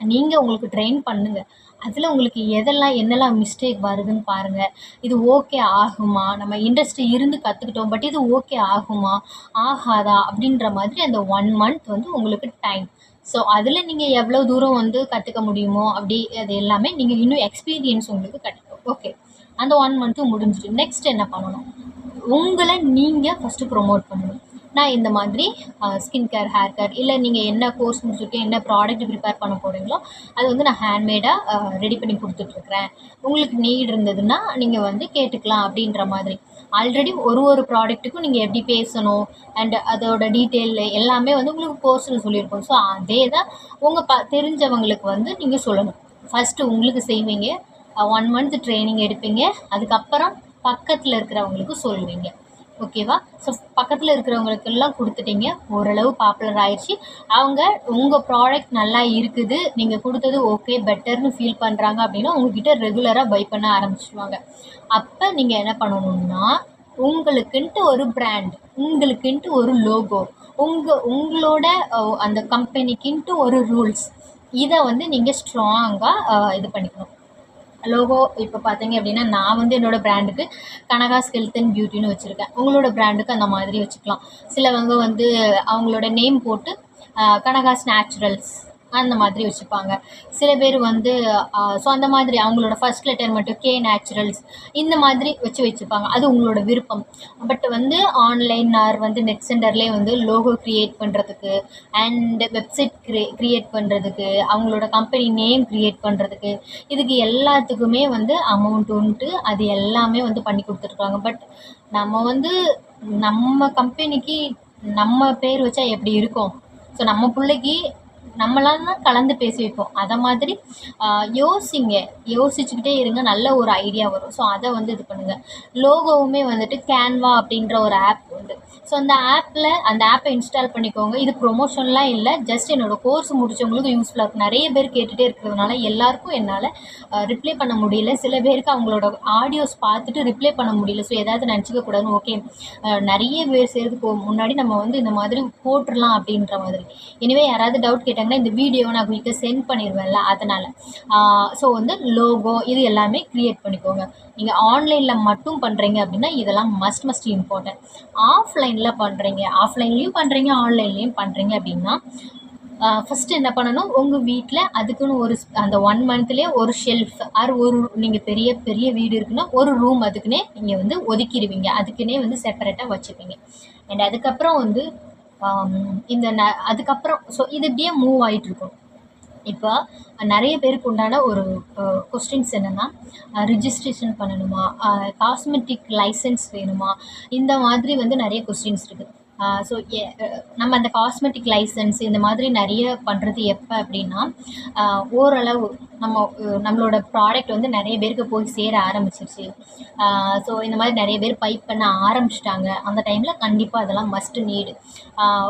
நீங்கள் உங்களுக்கு ட்ரெயின் பண்ணுங்கள் அதில் உங்களுக்கு எதெல்லாம் என்னெல்லாம் மிஸ்டேக் வருதுன்னு பாருங்கள் இது ஓகே ஆகுமா? நம்ம இண்டஸ்ட்ரி இருந்து கற்றுக்கிட்டோம் பட் இது ஓகே ஆகுமா? ஆகாதா? அப்படின்ற மாதிரி அந்த ஒன் மந்த் வந்து உங்களுக்கு டைம் ஸோ அதில் நீங்கள் எவ்வளோ தூரம் வந்து கற்றுக்க முடியுமோ அப்படி அது எல்லாமே நீங்கள் இன்னும் எக்ஸ்பீரியன்ஸ் உங்களுக்கு கிடைக்கும் ஓகே அந்த ஒன் மந்த்து முடிஞ்சிடும் நெக்ஸ்ட் என்ன பண்ணணும்? உங்களை நீங்கள் ஃபஸ்ட்டு ப்ரொமோட் பண்ணணும். நான் இந்த மாதிரி ஸ்கின் கேர் ஹேர் கேர் இல்லை நீங்கள் என்ன கோர்ஸ் முடிச்சிருக்கீங்க என்ன ப்ராடக்ட் ப்ரிப்பேர் பண்ண போகிறீங்களோ அது வந்து நான் ஹேண்ட்மேடாக ரெடி பண்ணி கொடுத்துட்ருக்குறேன். உங்களுக்கு நீட் இருந்ததுன்னா நீங்கள் வந்து கேட்டுக்கலாம் அப்படின்ற மாதிரி. ஆல்ரெடி ஒரு ஒரு ப்ராடக்ட்டுக்கும் நீங்கள் எப்படி பேசணும் அண்ட் அதோட டீட்டெயில் எல்லாமே வந்து உங்களுக்கு கோர்ஸில் சொல்லியிருக்கோம். ஸோ அதே தான் உங்கள் ப தெரிஞ்சவங்களுக்கு வந்து நீங்கள் சொல்லணும். ஃபஸ்ட்டு உங்களுக்கு செய்வீங்க ஒன் மந்த் ட்ரைனிங் எடுப்பீங்க அதுக்கப்புறம் பக்கத்தில் இருக்கிறவங்களுக்கு சொல்லுவீங்க. ஓகேவா ஸோ பக்கத்தில் இருக்கிறவங்களுக்கெல்லாம் கொடுத்துட்டீங்க. ஓரளவு பாப்புலர் ஆயிடுச்சு அவங்க உங்கள் ப்ராடக்ட் நல்லா இருக்குது. நீங்கள் கொடுத்தது ஓகே பெட்டர்னு ஃபீல் பண்ணுறாங்க அப்படின்னா உங்ககிட்ட ரெகுலராக பை பண்ண ஆரம்பிச்சிடுவாங்க அப்போ நீங்கள் என்ன பண்ணணும்னா உங்களுக்குன்ட்டு ஒரு பிராண்ட் உங்களுக்குன்ட்டு ஒரு லோகோ உங்கள் உங்களோட அந்த கம்பெனிக்குன்ட்டு ஒரு ரூல்ஸ் இதை வந்து நீங்கள் ஸ்ட்ராங்காக இது பண்ணிக்கணும். லோகோ இப்போ பார்த்தீங்க அப்படின்னா நான் வந்து என்னோடய ப்ராண்டுக்கு கனகாஸ் ஹெல்த் அண்ட் பியூட்டின்னு வச்சுருக்கேன். உங்களோட ப்ராண்டுக்கு அந்த மாதிரி வச்சுக்கலாம். சிலவங்க வந்து அவங்களோட நேம் போட்டு கனகாஸ் நேச்சுரல்ஸ் அந்த மாதிரி வச்சுப்பாங்க. சில பேர் வந்து ஸோ அந்த மாதிரி அவங்களோட ஃபர்ஸ்ட் லெட்டர் மட்டும் கே நேச்சுரல்ஸ் இந்த மாதிரி வச்சு வச்சுப்பாங்க. அது உங்களோட விருப்பம். பட் வந்து ஆன்லைன் ஆர் வந்து நெட் சென்டர்லேயே வந்து லோகோ க்ரியேட் பண்ணுறதுக்கு அண்ட் வெப்சைட் க்ரியே க்ரியேட் பண்ணுறதுக்கு அவங்களோட கம்பெனி நேம் க்ரியேட் பண்ணுறதுக்கு இதுக்கு எல்லாத்துக்குமே வந்து அமௌண்ட் உண்டு. அது எல்லாமே வந்து பண்ணி கொடுத்துருக்காங்க. பட் நம்ம வந்து நம்ம கம்பெனிக்கு நம்ம பேர் வச்சா எப்படி இருக்கும்? ஸோ நம்ம பிள்ளைக்கு நம்மளால தான் கலந்து பேசி வைப்போம். அதை மாதிரி யோசிங்க. யோசிச்சுக்கிட்டே இருங்க. நல்ல ஒரு ஐடியா வரும். ஸோ அதை வந்து இது பண்ணுங்கள் லோகோவுமே வந்துட்டு கேன்வா அப்படின்ற ஒரு ஆப் உண்டு. ஸோ அந்த ஆப்பில் அந்த ஆப்பை இன்ஸ்டால் பண்ணிக்கோங்க. இது ப்ரொமோஷன்லாம் இல்லை. ஜஸ்ட் என்னோடய கோர்ஸ் முடித்தவங்களுக்கு யூஸ்ஃபுல்லாக இருக்கும். நிறைய பேர் கேட்டுகிட்டே இருக்கிறதுனால எல்லாருக்கும் என்னால் ரிப்ளை பண்ண முடியல. சில பேருக்கு அவங்களோட ஆடியோஸ் பார்த்துட்டு ரிப்ளை பண்ண முடியல. ஸோ ஏதாவது நினச்சிக்க கூடாதுன்னு ஓகே நிறைய பேர் சேர்றதுக்கு முன்னாடி நம்ம வந்து இந்த மாதிரி போட்டுடலாம் அப்படின்ற மாதிரி. எனவே யாராவது டவுட் கேட்டாங்கன்னா இந்த வீடியோவை நான் குயிக்காக சென்ட் பண்ணிடுவேன்ல அதனால். ஸோ வந்து லோகோ இது எல்லாமே க்ரியேட் பண்ணிக்கோங்க. நீங்கள் ஆன்லைனில் மட்டும் பண்ணுறீங்க அப்படின்னா இதெல்லாம் மஸ்ட் மஸ்ட் இம்பார்ட்டன்ட் ஆஃப்லைனில் பண்ணுறீங்க ஆஃப்லைன்லேயும் பண்ணுறீங்க ஆன்லைன்லேயும் பண்ணுறீங்க அப்படின்னா ஃபஸ்ட்டு என்ன பண்ணணும்? உங்கள் வீட்டில் அதுக்குன்னு ஒரு அந்த ஒன் மந்த்லேயே ஒரு ஷெல்ஃப் ஆர் ஒரு நீங்கள் பெரிய பெரிய வீடு இருக்குன்னா ஒரு ரூம் அதுக்குன்னே நீங்கள் வந்து ஒதுக்கிடுவீங்க. அதுக்குன்னே வந்து செப்பரேட்டாக வச்சுப்பீங்க. அண்ட் அதுக்கப்புறம் வந்து இந்த ந அதுக்கப்புறம் ஸோ இது இப்படியே மூவ் ஆகிட்டு இருக்கும் இப்போ நிறைய பேருக்கு உண்டான ஒரு கொஸ்டின்ஸ் என்னென்னா ரிஜிஸ்ட்ரேஷன் பண்ணணுமா? காஸ்மெட்டிக் லைசன்ஸ் வேணுமா? இந்த மாதிரி வந்து நிறைய கொஸ்டின்ஸ் இருக்குது ஸோ நம்ம அந்த காஸ்மெட்டிக் லைசன்ஸ் இந்த மாதிரி நிறைய பண்ணுறது எப்போ அப்படின்னா ஓரளவு நம்ம நம்மளோட ப்ராடக்ட் வந்து நிறைய பேருக்கு போய் சேர ஆரம்பிச்சிருச்சு. ஸோ இந்த மாதிரி நிறைய பேர் பைப் பண்ண ஆரம்பிச்சிட்டாங்க. அந்த டைமில் கண்டிப்பாக அதெல்லாம் மஸ்ட் நீடு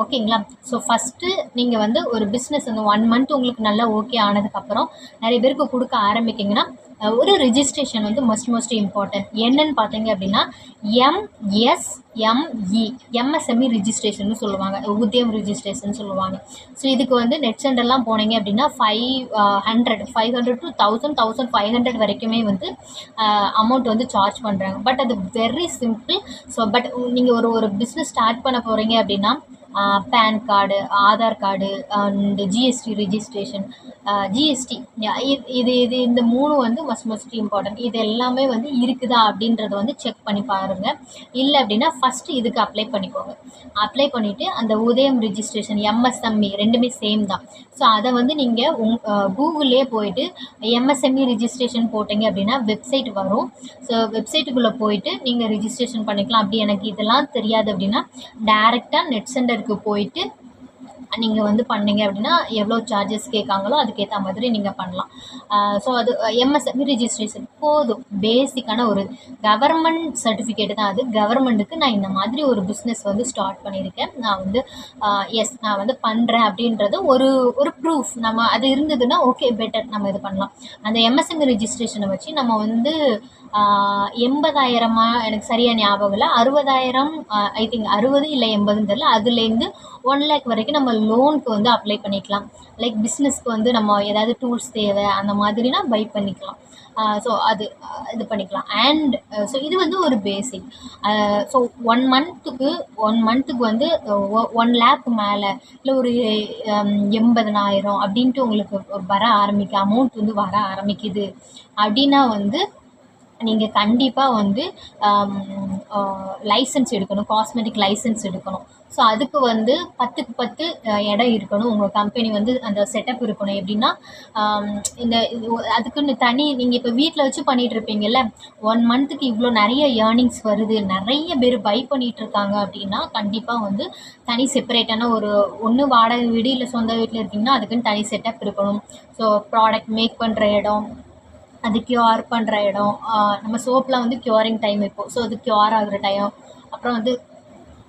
ஓகேங்களா ஸோ ஃபஸ்ட்டு நீங்கள் வந்து ஒரு பிஸ்னஸ் வந்து ஒன் மந்த் உங்களுக்கு நல்லா ஓகே ஆனதுக்கப்புறம் நிறைய பேருக்கு கொடுக்க ஆரம்பிக்கிங்கன்னா ஒரு ரிஜிஸ்ட்ரேஷன் வந்து மஸ்ட் மோஸ்ட் இம்பார்ட்டன்ட் என்னன்னு பார்த்தீங்க அப்படின்னா எம்எஸ்எம்இ எம்எஸ்எம்இ ரிஜிஸ்ட்ரேஷன் சொல்லுவாங்க. உத்தியம் ரிஜிஸ்ட்ரேஷன் சொல்லுவாங்க. ஸோ இதுக்கு வந்து நெட் சென்டர்லாம் போனீங்க அப்படின்னா five hundred five hundred to thousand thousand five hundred வரைக்குமே வந்து அமௌண்ட் வந்து சார்ஜ் பண்ணுறாங்க பட் அது வெரி சிம்பிள் ஸோ பட் நீங்கள் ஒரு ஒரு பிஸ்னஸ் ஸ்டார்ட் பண்ண போகிறீங்க அப்படின்னா PAN card Aadhaar card and GST registration GST இது இது இந்த மூணு வந்து மஸ்ட் மஸ்ட் இம்பார்ட்டன்ட் இது எல்லாமே வந்து இருக்குதா அப்படின்றத வந்து செக் பண்ணி பாருங்கள் இல்லை அப்படின்னா ஃபஸ்ட்டு இதுக்கு அப்ளை பண்ணிக்கோங்க. அப்ளை பண்ணிவிட்டு அந்த உதயம் ரிஜிஸ்ட்ரேஷன் எம்எஸ்எம்இ ரெண்டுமே சேம் தான். ஸோ அதை வந்து நீங்கள் உங் கூகுளே போயிட்டு எம்எஸ்எம்இ ரிஜிஸ்ட்ரேஷன் போட்டிங்க அப்படின்னா வெப்சைட் வரும். ஸோ வெப்சைட்டுக்குள்ளே போயிட்டு நீங்கள் ரிஜிஸ்ட்ரேஷன் பண்ணிக்கலாம். அப்படி எனக்கு இதெல்லாம் தெரியாது அப்படின்னா டேரெக்டாக நெட் சென்டர் சென்டருக்கு போயிட்டு நீங்கள் வந்து பண்ணீங்க அப்படின்னா எவ்வளோ சார்ஜஸ் கேட்காங்களோ அதுக்கேற்ற மாதிரி நீங்கள் பண்ணலாம். ஸோ அது எம்எஸ்எம்இ ரிஜிஸ்ட்ரேஷன் போதும். பேசிக்கான ஒரு கவர்மெண்ட் சர்டிஃபிகேட் தான் அது. கவர்மெண்ட்டுக்கு நான் இந்த மாதிரி ஒரு பிஸ்னஸ் வந்து ஸ்டார்ட் பண்ணியிருக்கேன். நான் வந்து எஸ் நான் வந்து பண்ணுறேன் அப்படின்றது ஒரு ஒரு ப்ரூஃப் நம்ம அது இருந்ததுன்னா ஓகே பெட்டர் நம்ம இது பண்ணலாம். அந்த எம்எஸ்எம்இ ரிஜிஸ்ட்ரேஷனை வச்சு நம்ம வந்து எண்பதாயிரமா எனக்கு சரியாக ஞாபகம் இல்லை. அறுபதாயிரம் ஐ திங்க் அறுபது இல்லை எண்பதுன்னு தெரியல. அதுலேருந்து ஒன் லேக் வரைக்கும் நம்ம லோனுக்கு வந்து அப்ளை பண்ணிக்கலாம். லைக் பிஸ்னஸ்க்கு வந்து நம்ம ஏதாவது டூல்ஸ் தேவை அந்த மாதிரினா பை பண்ணிக்கலாம். ஸோ அது இது பண்ணிக்கலாம். அண்ட் ஸோ இது வந்து ஒரு பேசிக் ஸோ ஒன் மந்த்துக்கு ஒன் மந்த்துக்கு வந்து ஒன் லேக் மேலே இல்லை ஒரு எண்பதனாயிரம் அப்படின்ட்டு உங்களுக்கு வர ஆரம்பிக்க அமௌண்ட் வந்து வர ஆரம்பிக்குது. அப்படின்னா வந்து நீங்கள் கண்டிப்பாக வந்து லைசன்ஸ் எடுக்கணும் காஸ்மெட்டிக் லைசன்ஸ் எடுக்கணும். ஸோ அதுக்கு வந்து பத்துக்கு பத்து இடம் இருக்கணும். உங்கள் கம்பெனி வந்து அந்த செட்டப் இருக்கணும். எப்படின்னா இந்த இது அதுக்குன்னு தனி நீங்கள் இப்போ வீட்டில் வச்சு பண்ணிகிட்டு இருப்பீங்கல்ல ஒன் மந்த்துக்கு இவ்வளோ நிறைய ஏர்னிங்ஸ் வருது. நிறைய பேர் பை பண்ணிகிட்டு இருக்காங்க அப்படின்னா கண்டிப்பாக வந்து தனி செப்பரேட்டான ஒரு ஒன்று வாடகை வீடு இல்லை சொந்த வீட்டில் இருக்கீங்கன்னா அதுக்குன்னு தனி செட்டப் இருக்கணும். ஸோ ப்ராடக்ட் மேக் பண்ணுற இடம் அது க்யூர் பண்ணுற இடம். நம்ம சோப்லாம் வந்து க்யூரிங் டைம் இப்போது ஸோ அது க்யூர் ஆகுற டைம் அப்புறம் வந்து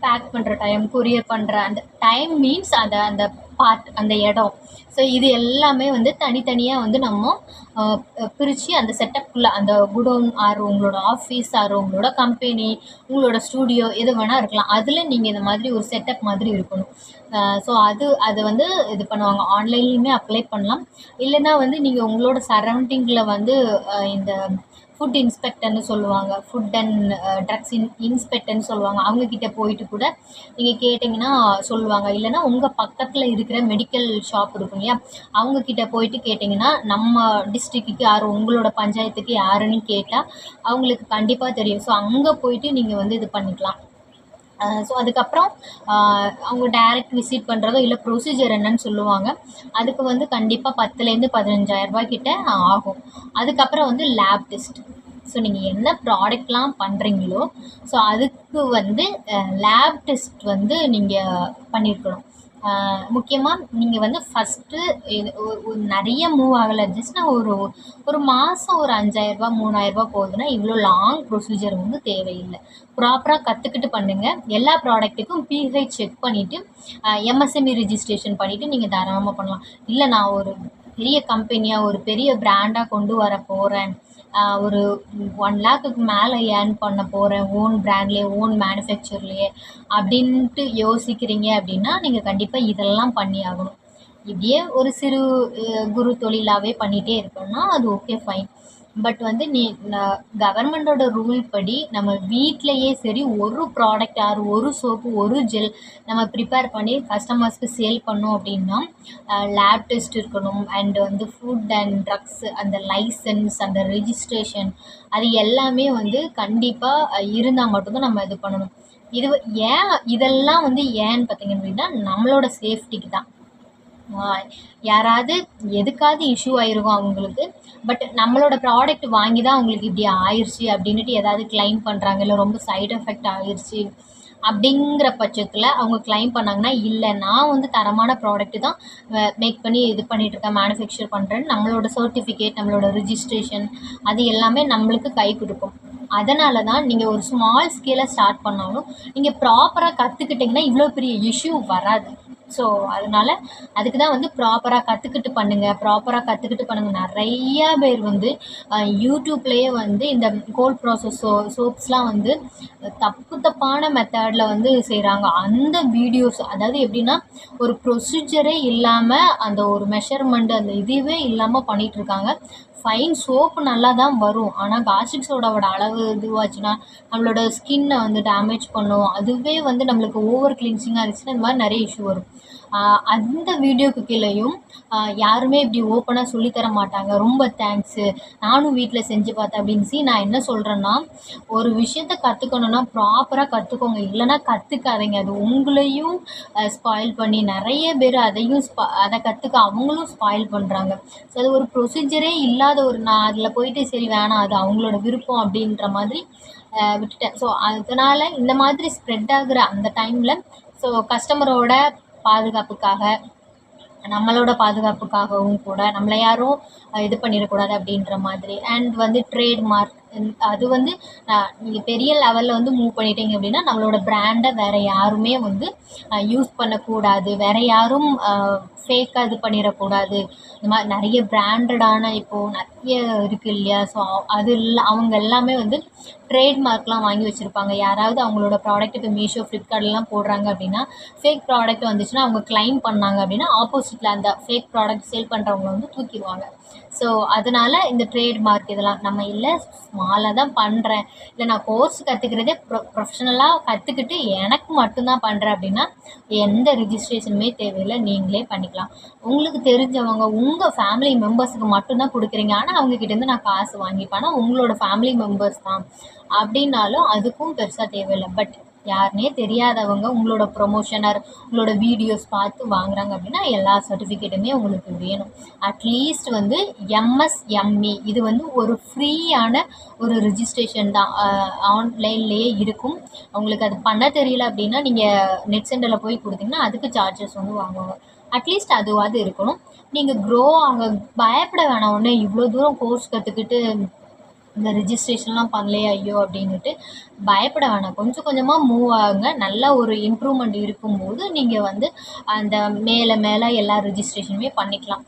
பேக் பண்ணுற டைம் கொரியர் பண்ணுற அந்த டைம் மீன்ஸ் அந்த அந்த பார்ட் அந்த இடம். ஸோ இது எல்லாமே வந்து தனித்தனியாக வந்து நம்ம பிரித்து அந்த செட்டப்குள்ளே அந்த குடோன் ஆர் உங்களோட ஆஃபீஸ் ஆர் உங்களோட கம்பெனி உங்களோட ஸ்டூடியோ எது வேணால் இருக்கலாம். அதில் நீங்கள் இந்த மாதிரி ஒரு செட்டப் மாதிரி இருக்கணும். ஸோ அது அது வந்து இது பண்ணுவாங்க. ஆன்லைன்லேயுமே அப்ளை பண்ணலாம். இல்லைன்னா வந்து நீங்கள் உங்களோட சரௌண்டிங்கில் வந்து இந்த ஃபுட் இன்ஸ்பெக்டர்னு சொல்லுவாங்க. ஃபுட் அண்ட் ட்ரக்ஸ் இன் இன்ஸ்பெக்டர்னு சொல்லுவாங்க. அவங்கக்கிட்ட போயிட்டு கூட நீங்கள் கேட்டிங்கன்னா சொல்லுவாங்க. இல்லைன்னா உங்கள் பக்கத்தில் இருக்கிற மெடிக்கல் ஷாப் இருக்கும் இல்லையா? அவங்கக்கிட்ட போயிட்டு கேட்டிங்கன்னா நம்ம டிஸ்ட்ரிக்ட்டுக்கு யார் உங்களோட பஞ்சாயத்துக்கு யாருன்னு கேட்டால் அவங்களுக்கு கண்டிப்பாக தெரியும். ஸோ அங்கே போயிட்டு நீங்கள் வந்து இது பண்ணிக்கலாம். ஸோ அதுக்கப்புறம் அவங்க டைரக்ட் விசிட் பண்ணுறதோ இல்லை ப்ரொசீஜர் என்னன்னு சொல்லுவாங்க. அதுக்கு வந்து கண்டிப்பாக பத்துலேருந்து பதினஞ்சாயிரம் கிட்ட ஆகும். அதுக்கப்புறம் வந்து லேப் டெஸ்ட் ஸோ நீங்கள் என்ன ப்ராடக்ட்லாம் பண்ணுறீங்களோ ஸோ அதுக்கு வந்து லேப் டெஸ்ட் வந்து நீங்கள் பண்ணியிருக்கணும் முக்கியமாக நீங்கள் வந்து ஃபஸ்ட்டு இது ஒரு நிறைய மூவ் ஆகலை. ஜஸ்ட் நான் ஒரு ஒரு மாதம் ஒரு அஞ்சாயிரரூபா மூணாயிரரூபா போகுதுன்னா இவ்வளோ லாங் ப்ரொசீஜர் வந்து தேவையில்லை. ப்ராப்பராக கற்றுக்கிட்டு பண்ணுங்கள் எல்லா ப்ராடக்ட்டுக்கும் பிஹெச் செக் பண்ணிவிட்டு எம்எஸ்எம்இ ரிஜிஸ்ட்ரேஷன் பண்ணிவிட்டு நீங்கள் தாராளமாக பண்ணலாம். இல்லை நான் ஒரு பெரிய கம்பெனியாக ஒரு பெரிய பிராண்டாக கொண்டு வர போகிறேன் ஒரு ஒன் லேக்குக்கு மேலே ஏர்ன் பண்ண போகிறேன் ஓன் ப்ராண்ட்லேயே ஓன் மேனுஃபேக்சர்லேயே அப்படின்ட்டு யோசிக்கிறீங்க அப்படின்னா நீங்கள் கண்டிப்பாக இதெல்லாம் பண்ணி ஆகணும். இப்படியே ஒரு சிறு குரு தொழிலாகவே பண்ணிகிட்டே இருக்கோம்னா அது ஓகே ஃபைன் பட் வந்து நீ கவர்மெண்டோட ரூல் படி நம்ம வீட்டிலையே சரி ஒரு ப்ராடக்ட் ஆர் ஒரு சோப்பு ஒரு ஜெல் நம்ம ப்ரிப்பேர் பண்ணி கஸ்டமர்ஸ்க்கு சேல் பண்ணோம் அப்படின்னா லேப் டெஸ்ட் இருக்கணும். அண்ட் வந்து ஃபுட் அண்ட் ட்ரக்ஸ் அந்த லைசன்ஸ் அந்த ரெஜிஸ்ட்ரேஷன் அது எல்லாமே வந்து கண்டிப்பாக இருந்தால் மட்டும்தான் நம்ம இது பண்ணணும். இது ஏன் இதெல்லாம் வந்து ஏன்னு பார்த்தீங்க அப்படின்னா நம்மளோட சேஃப்டிக்கு தான். யாராவது எதுக்காவது இஷ்யூ ஆயிருக்கும் அவங்களுக்கு. பட் நம்மளோட ப்ராடக்ட் வாங்கி தான் அவங்களுக்கு இப்படி ஆயிடுச்சு அப்படின்ட்டு ஏதாவது கிளைம் பண்ணுறாங்க இல்லை ரொம்ப சைடு எஃபெக்ட் ஆயிடுச்சு அப்படிங்கிற பட்சத்தில் அவங்க கிளைம் பண்ணாங்கன்னா இல்லை நான் வந்து தரமான ப்ராடக்ட்டு தான் மேக் பண்ணி இது பண்ணிட்டு இருக்கேன் மேனுஃபேக்சர் பண்ணுறேன்னு நம்மளோட சர்டிஃபிகேட் நம்மளோட ரிஜிஸ்ட்ரேஷன் அது எல்லாமே நம்மளுக்கு கை கொடுக்கும். அதனால தான் நீங்கள் ஒரு ஸ்மால் ஸ்கேலில் ஸ்டார்ட் பண்ணாலும் நீங்கள் ப்ராப்பராக கற்றுக்கிட்டிங்கன்னா இவ்வளோ பெரிய இஷ்யூ வராது. ஸோ அதனால் அதுக்கு தான் வந்து ப்ராப்பராக கற்றுக்கிட்டு பண்ணுங்கள் ப்ராப்பராக கற்றுக்கிட்டு பண்ணுங்கள் நிறையா பேர் வந்து யூடியூப்லேயே வந்து இந்த கோல்ட் ப்ராசஸ் சோ சோப்ஸ்லாம் வந்து தப்பு தப்பான மெத்தடில் வந்து செய்கிறாங்க அந்த வீடியோஸ் அதாவது எப்படின்னா ஒரு ப்ரொசீஜரே இல்லாமல் அந்த ஒரு மெஷர்மெண்ட் அந்த இதுவே இல்லாமல் பண்ணிகிட்ருக்காங்க ஃபைன் சோப்பு நல்லா தான் வரும். ஆனால் காஸ்டிக் சோடாவோட அளவு இதுவாச்சுன்னா நம்மளோட ஸ்கின்னை வந்து டேமேஜ் பண்ணும். அதுவே வந்து நம்மளுக்கு ஓவர் கிளீன்சிங்காக இருந்துச்சுன்னா இந்த மாதிரி நிறைய இஷ்யூ வரும். அந்த வீடியோக்கு கீழேயும் யாருமே இப்படி ஓப்பனாக சொல்லித்தர மாட்டாங்க. ரொம்ப தேங்க்ஸு நானும் வீட்டில் செஞ்சு பார்த்தேன் அப்படின்னு. நான் என்ன சொல்கிறேன்னா ஒரு விஷயத்த கற்றுக்கணுன்னா ப்ராப்பராக கற்றுக்கோங்க இல்லைன்னா கற்றுக்காதீங்க அது உங்களையும் ஸ்பாயில் பண்ணி நிறைய பேர் அதையும் ஸ்பா அதை கற்றுக்க அவங்களும் ஸ்பாயில் பண்ணுறாங்க ஸோ அது ஒரு ப்ரொசீஜரே இல்லாத ஒரு நான் அதில் போயிட்டு சரி வேணாம் அது அவங்களோட விருப்பம் அப்படின்ற மாதிரி விட்டுட்டேன். ஸோ அதனால் இந்த மாதிரி ஸ்ப்ரெட் ஆகுற அந்த டைமில் ஸோ கஸ்டமரோட பாதுகாப்புக்காக நம்மளோட பாதுகாப்புக்காகவும் கூட நம்மளை யாரும் இது பண்ணிடக்கூடாது அப்படின்ற மாதிரி. அண்ட் வந்து ட்ரேட் மார்க் அது வந்து நீங்கள் பெரிய லெவலில் வந்து மூவ் பண்ணிட்டீங்க அப்படின்னா நம்மளோட பிராண்டை வேறு யாருமே வந்து யூஸ் பண்ணக்கூடாது. வேறு யாரும் ஃபேக்காக இது பண்ணிடக்கூடாது. இந்த மாதிரி நிறைய பிராண்டடான இப்போது நிறைய இருக்குது இல்லையா? ஸோ அது இல்லை அவங்க எல்லாமே வந்து ட்ரேட்மார்க்லாம் வாங்கி வச்சுருப்பாங்க. யாராவது அவங்களோட ப்ராடக்ட் இப்போ மீஷோ ஃப்ளிப்கார்ட்லாம் போடுறாங்க அப்படின்னா ஃபேக் ப்ராடக்ட் வந்துச்சுன்னா அவங்க கிளைம் பண்ணாங்க அப்படின்னா ஆப்போசிட்டில் அந்த ஃபேக் ப்ராடக்ட் சேல் பண்ணுறவங்க வந்து தூக்கிடுவாங்க. ஸோ அதனால் இந்த ட்ரேட் மார்க் இதெல்லாம் நம்ம இல்லை ஸ்மாலாக தான் பண்ணுறேன் இல்லை நான் கோர்ஸ் கற்றுக்கிறதே ப்ரொ ப்ரொஃபஷனலாக கற்றுக்கிட்டு எனக்கு மட்டும்தான் பண்ணுறேன் அப்படின்னா எந்த ரிஜிஸ்ட்ரேஷனுமே தேவையில்லை நீங்களே பண்ணிக்கலாம். உங்களுக்கு தெரிஞ்சவங்க உங்கள் ஃபேமிலி மெம்பர்ஸுக்கு மட்டும்தான் கொடுக்குறீங்க. ஆனால் அவங்கக்கிட்டேருந்து நான் காசு வாங்கிப்பேன். ஆனால் உங்களோட ஃபேமிலி மெம்பர்ஸ் தான். அப்படின்னாலும் அதுக்கும் பெருசாக தேவையில்லை. பட் யாருனே தெரியாதவங்க உங்களோட ப்ரொமோஷனர் உங்களோட வீடியோஸ் பார்த்து வாங்குறாங்க அப்படின்னா எல்லா சர்டிஃபிகேட்டுமே உங்களுக்கு வேணும். அட்லீஸ்ட் வந்து எம்எஸ்எம்இ இது வந்து ஒரு ஃப்ரீயான ஒரு ரிஜிஸ்ட்ரேஷன் தான். ஆன்லைன்லேயே இருக்கும். உங்களுக்கு அது பண்ண தெரியல அப்படின்னா நீங்கள் நெட் சென்டரில் போய் கொடுத்தீங்கன்னா அதுக்கு சார்ஜஸ் வந்து வாங்குவாங்க. அட்லீஸ்ட் அதுவாது இருக்கணும். நீங்கள் க்ரோ ஆக பயப்பட வேணாம். ஒன்று இவ்வளோ தூரம் கோர்ஸ் கற்றுக்கிட்டு இந்த ரிஜிஸ்ட்ரேஷன்லாம் பண்ணலையே ஐயோ அப்படின்னுட்டு பயப்பட வேணாம். கொஞ்சம் கொஞ்சமாக மூவ் ஆகுங்க. நல்ல ஒரு இம்ப்ரூவ்மெண்ட் இருக்கும்போது நீங்கள் வந்து அந்த மேலே மேலே எல்லா ரிஜிஸ்ட்ரேஷனுமே பண்ணிக்கலாம்.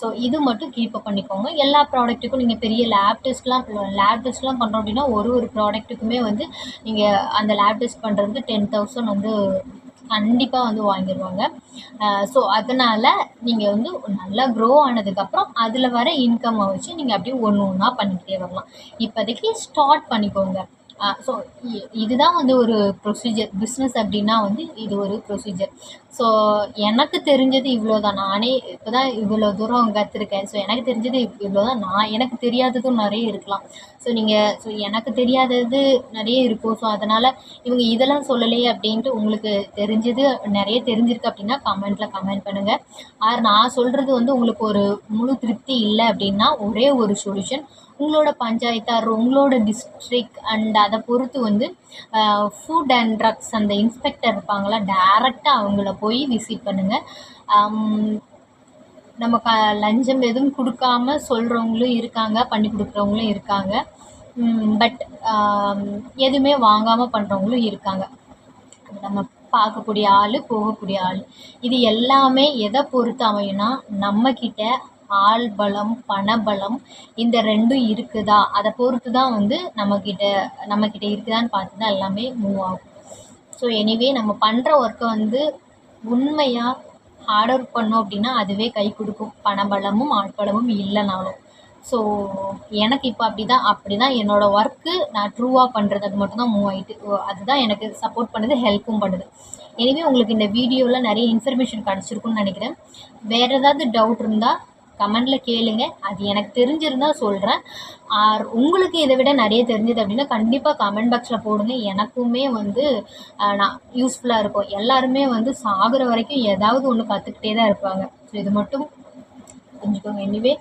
ஸோ இது மட்டும் கீப் அப் பண்ணிக்கோங்க. எல்லா ப்ராடக்ட்டுக்கும் நீங்கள் பெரிய லேப் டெஸ்ட்லாம் லேப் டெஸ்ட்லாம் பண்ணுறோம் அப்படின்னா ஒரு ஒரு ப்ராடக்ட்டுக்குமே வந்து நீங்கள் அந்த லேப் டெஸ்ட் பண்ணுறதுக்கு டென் தௌசண்ட் வந்து கண்டிப்பாக வந்து வாங்கிடுவாங்க ஸோ அதனால் நீங்கள் வந்து நல்லா க்ரோ ஆனதுக்கப்புறம் அதில் வர இன்கம்மை வச்சு நீங்கள் அப்படியே ஒன்று ஒன்றா பண்ணிக்கிட்டே வரலாம். இப்போதைக்கு ஸ்டார்ட் பண்ணிக்கோங்க. ஸோ இதுதான் வந்து ஒரு ப்ரொசீஜர் பிஸ்னஸ் அப்படின்னா வந்து இது ஒரு ப்ரொசீஜர் ஸோ எனக்கு தெரிஞ்சது இவ்வளோ தான் நானே இப்போ தான் இவ்வளோ தூரம் கற்றுருக்கேன் ஸோ எனக்கு தெரிஞ்சது இவ்வளோ தான் நான் எனக்கு தெரியாததும் நிறைய இருக்கலாம். ஸோ நீங்கள் ஸோ எனக்கு தெரியாதது நிறைய இருக்கும். ஸோ அதனால் இவங்க இதெல்லாம் சொல்லலையே அப்படின்ட்டு உங்களுக்கு தெரிஞ்சது நிறைய தெரிஞ்சிருக்கு அப்படின்னா கமெண்ட்டில் கமெண்ட் பண்ணுங்கள் ஆர் நான் சொல்கிறது வந்து உங்களுக்கு ஒரு முழு திருப்தி இல்லை அப்படின்னா ஒரே ஒரு சொல்யூஷன் உங்களோட பஞ்சாயத்தார் உங்களோட டிஸ்ட்ரிக் அண்ட் அதை பொறுத்து வந்து ஃபுட் அண்ட் ட்ரக்ஸ் அந்த இன்ஸ்பெக்டர் இருப்பாங்களா டேரெக்டாக அவங்கள போய் விசிட் பண்ணுங்கள் நம்ம க லஞ்சம் எதுவும் கொடுக்காம சொல்கிறவங்களும் இருக்காங்க பண்ணி கொடுக்குறவங்களும் இருக்காங்க. பட் எதுவுமே வாங்காமல் பண்ணுறவங்களும் இருக்காங்க. நம்ம பார்க்கக்கூடிய ஆள் போகக்கூடிய ஆள். இது எல்லாமே எதை பொறுத்து அமையும்னா நம்மக்கிட்ட ஆள் பலம் பணபலம் இந்த ரெண்டும் இருக்குதா? அதை பொறுத்து தான் வந்து நம்மக்கிட்ட நம்மக்கிட்ட இருக்குதான்னு பார்த்து தான் எல்லாமே மூவ் ஆகும். ஸோ எனிவே நம்ம பண்ணுற ஒர்க்கை வந்து உண்மையாக ஹார்ட் ஒர்க் பண்ணோம் அப்படின்னா அதுவே கை கொடுக்கும். பணபலமும் ஆட்பலமும் இல்லைனாலும். ஸோ எனக்கு இப்போ அப்படி தான் அப்படி தான் என்னோடய ஒர்க்கு நான் ட்ரூவாக பண்ணுறது அது மட்டும் தான் மூவ் ஆகிட்டு அதுதான் எனக்கு சப்போர்ட் பண்ணுது ஹெல்ப்பும் பண்ணுது. எனிவே உங்களுக்கு இந்த வீடியோவில் நிறைய இன்ஃபர்மேஷன் கிடச்சிருக்குன்னு நினைக்கிறேன். வேறு ஏதாவது டவுட் இருந்தால் கமெண்டில் கேளுங்க. அது எனக்கு தெரிஞ்சிருந்தால் சொல்கிறேன் ஆர் உங்களுக்கு இதை விட நிறைய தெரிஞ்சது அப்படின்னா கண்டிப்பாக கமெண்ட் பாக்ஸில் போடுங்க. எனக்குமே வந்து நான் யூஸ்ஃபுல்லாக இருக்கும். எல்லாருமே வந்து சாகிற வரைக்கும் ஏதாவது ஒன்று கற்றுக்கிட்டே தான் இருப்பாங்க. ஸோ இது மட்டும் தெரிஞ்சுக்கோங்க. எனிவே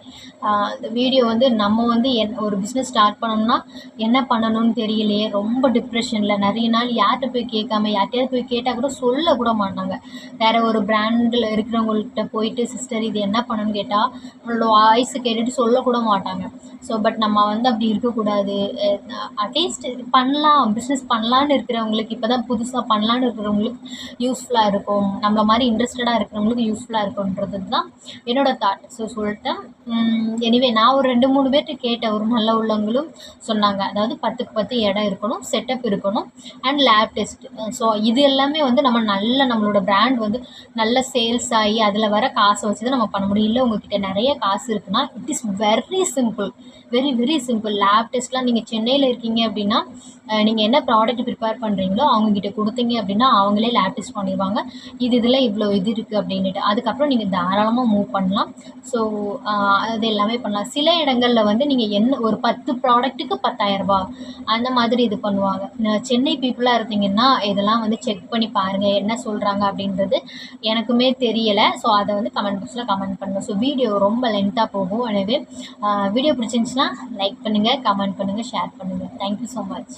இந்த வீடியோ வந்து நம்ம வந்து என் ஒரு பிஸ்னஸ் ஸ்டார்ட் பண்ணோம்னா என்ன பண்ணணும்னு தெரியலையே. ரொம்ப டிப்ரெஷனில் நிறைய நாள் யார்கிட்ட போய் கேட்காம யார்கிட்டயாவது போய் கேட்டால் கூட சொல்ல கூட மாட்டாங்க. வேறு ஒரு பிராண்டில் இருக்கிறவங்கள்ட்ட போயிட்டு சிஸ்டர் இது என்ன பண்ணணும்னு கேட்டால் நம்மளோட வாய்ஸ் கேட்டுட்டு சொல்லக்கூட மாட்டாங்க. ஸோ பட் நம்ம வந்து அப்படி இருக்கக்கூடாது. அட்லீஸ்ட் பண்ணலாம். பிஸ்னஸ் பண்ணலான்னு இருக்கிறவங்களுக்கு இப்போ தான் புதுசாக பண்ணலான்னு இருக்கிறவங்களுக்கு யூஸ்ஃபுல்லாக இருக்கும். நம்மள மாதிரி இன்ட்ரெஸ்டடாக இருக்கிறவங்களுக்கு யூஸ்ஃபுல்லாக இருக்கும்ன்றது தான் என்னோடய thought so se suelta anyway நான் ஒரு ரெண்டு மூணு பேர்கிட்ட கேட்டேன். ஒரு நல்ல உள்ளவங்களும் சொன்னாங்க. அதாவது பத்துக்கு பத்து இடம் இருக்கணும் செட்டப் இருக்கணும் அண்ட் லேப் டெஸ்ட் ஸோ இது எல்லாமே வந்து நம்ம நல்ல நம்மளோட பிராண்ட் வந்து நல்ல சேல்ஸ் ஆகி அதில் வர காசை வச்சு தான் நம்ம பண்ண முடியும். இல்லை உங்ககிட்ட நிறைய காசு இருக்குன்னா it is very simple very very simple lab டெஸ்ட்லாம் நீங்கள் சென்னையில் இருக்கீங்க அப்படின்னா நீங்கள் என்ன ப்ராடக்ட் ப்ரிப்பேர் பண்ணுறீங்களோ அவங்கக்கிட்ட கொடுத்தீங்க அப்படின்னா அவங்களே லேப் டெஸ்ட் பண்ணிடுவாங்க. இது இதில் இவ்வளோ இது இருக்குது அப்படின்ட்டு அதுக்கப்புறம் நீங்கள் தாராளமாக மூவ் பண்ணலாம். ஸோ அது எல்லாமே பண்ணலாம். சில இடங்களில் வந்து நீங்கள் என்ன ஒரு பத்து ப்ராடக்ட்டுக்கு பத்தாயிரரூபா அந்த மாதிரி இது பண்ணுவாங்க. சென்னை பீப்புளாக இருந்தீங்கன்னா இதெல்லாம் வந்து செக் பண்ணி பாருங்கள் என்ன சொல்கிறாங்க அப்படின்றது எனக்குமே தெரியலை. ஸோ அதை வந்து கமெண்ட் பாக்ஸில் கமெண்ட் பண்ணுங்கள் ஸோ வீடியோ ரொம்ப லென்த்தாக போகும். எனவே வீடியோ பிடிச்சிருந்துச்சுன்னா லைக் பண்ணுங்கள் கமெண்ட் பண்ணுங்கள் ஷேர் பண்ணுங்கள் தேங்க்யூ ஸோ மச்